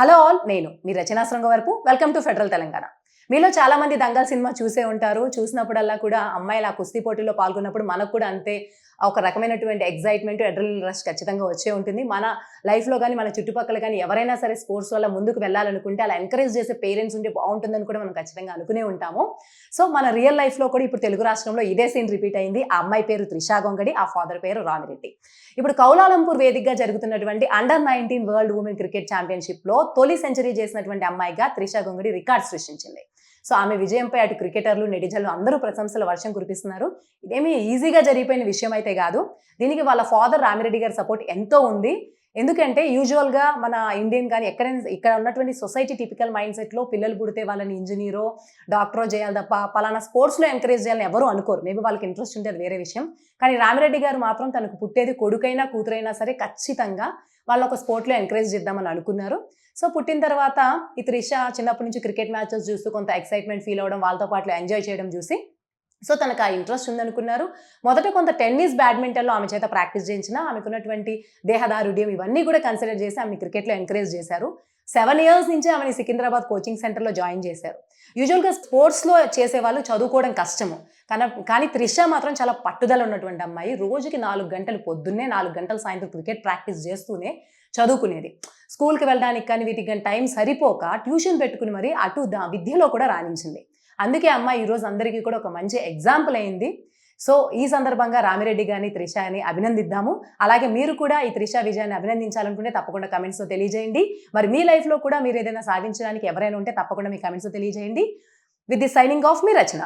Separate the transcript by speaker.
Speaker 1: Hello all నేను మీ రచనా శృంగ వరకు welcome to federal Telangana. మీలో చాలా మంది దంగల్ సినిమా చూసే ఉంటారు. చూసినప్పుడల్లా కూడా అమ్మాయిలు ఆ కుస్తీ పోటీలో పాల్గొన్నప్పుడు మనకు కూడా అంతే ఒక రకమైనటువంటి ఎగ్జైట్మెంట్ అడ్రలిన్ రష్ ఖచ్చితంగా వచ్చే ఉంటుంది. మన లైఫ్లో కానీ మన చుట్టుపక్కల కానీ ఎవరైనా సరే స్పోర్ట్స్ వల్ల ముందుకు వెళ్ళాలనుకుంటే అలా ఎంకరేజ్ చేసే పేరెంట్స్ ఉంటే బాగుంటుందని కూడా మనం ఖచ్చితంగా అనుకునే ఉంటాము. సో మన రియల్ లైఫ్లో కూడా ఇప్పుడు తెలుగు రాష్ట్రంలో ఇదే సీన్ రిపీట్ అయింది. ఆ అమ్మాయి పేరు త్రిషా గొంగడి ఆ ఫాదర్ పేరు రామిరెడ్డి. ఇప్పుడు కౌలాలంపూర్ వేదికగా జరుగుతున్నటువంటి under nineteen world women cricket ఛాంపియన్షిప్లో తొలి సెంచరీ చేసినటువంటి అమ్మాయిగా త్రిషా గొంగడి రికార్డ్ సృష్టించింది. సో ఆమె విజయంపై అటు క్రికెటర్లు నెటిజన్లు అందరూ ప్రశంసల వర్షం కురిపిస్తున్నారు. ఇదేమీ ఈజీగా జరిగిపోయిన విషయం అయితే కాదు. దీనికి వాళ్ళ ఫాదర్ రామిరెడ్డి గారి సపోర్ట్ ఎంతో ఉంది. ఎందుకంటే యూజువల్గా మన ఇండియన్ కానీ ఎక్కడైనా ఇక్కడ ఉన్నటువంటి సొసైటీ టిపికల్ మైండ్ సెట్లో పిల్లలు పుడితే వాళ్ళని ఇంజనీరో డాక్టరో చేయాలి తప్ప పలానా స్పోర్ట్స్లో ఎంకరేజ్ చేయాలని ఎవరు అనుకోరు. మేబీ వాళ్ళకి ఇంట్రెస్ట్ ఉంటే అది వేరే విషయం. కానీ రామిరెడ్డి గారు మాత్రం తనకు పుట్టేది కొడుకైనా కూతురైనా సరే ఖచ్చితంగా వాళ్ళు ఒక స్పోర్ట్లో ఎంకరేజ్ చేద్దామని అనుకున్నారు. సో పుట్టిన తర్వాత ఈ త్రిష చిన్నప్పటి నుంచి క్రికెట్ మ్యాచెస్ చూస్తూ కొంత ఎక్సైట్మెంట్ ఫీల్ అవ్వడం వాళ్ళతో పాటు ఎంజాయ్ చేయడం చూసి సో తనకు ఆ ఇంట్రెస్ట్ ఉందనుకున్నారు. మొదట కొంత టెన్నిస్ బ్యాడ్మింటన్లో ఆమె చేత ప్రాక్టీస్ చేయించిన ఆమెకున్నటువంటి దేహదారుడ్యం ఇవన్నీ కూడా కన్సిడర్ చేసి ఆమె క్రికెట్లో ఎంకరేజ్ చేశారు. సెవెన్ ఇయర్స్ నుంచి ఆమెని సికింద్రాబాద్ కోచింగ్ సెంటర్లో జాయిన్ చేశారు. యూజువల్గా స్పోర్ట్స్లో చేసేవాళ్ళు చదువుకోవడం కష్టము. కానీ కానీ త్రిష మాత్రం చాలా పట్టుదల ఉన్నటువంటి అమ్మాయి. రోజుకి నాలుగు గంటలు పొద్దున్నే నాలుగు గంటలు సాయంత్రం క్రికెట్ ప్రాక్టీస్ చేస్తూనే చదువుకునేది. స్కూల్కి వెళ్ళడానికి కానీ వీటికి కానీ టైం సరిపోక ట్యూషన్ పెట్టుకుని మరి అటు దా విద్యలో కూడా రాణించింది. అందుకే అమ్మ ఈరోజు అందరికీ కూడా ఒక మంచి ఎగ్జాంపుల్ అయింది. సో ఈ సందర్భంగా రామిరెడ్డి గారిని త్రిష అని అభినందిద్దాము. అలాగే మీరు కూడా ఈ త్రిష విజయాన్ని అభినందించాలనుకుంటే తప్పకుండా కమెంట్స్లో తెలియజేయండి. మరి మీ లైఫ్లో కూడా మీరు ఏదైనా సాధించడానికి ఎవరైనా ఉంటే తప్పకుండా మీ కమెంట్స్లో తెలియజేయండి. విత్ ది సైనింగ్ ఆఫ్ మీ రచన.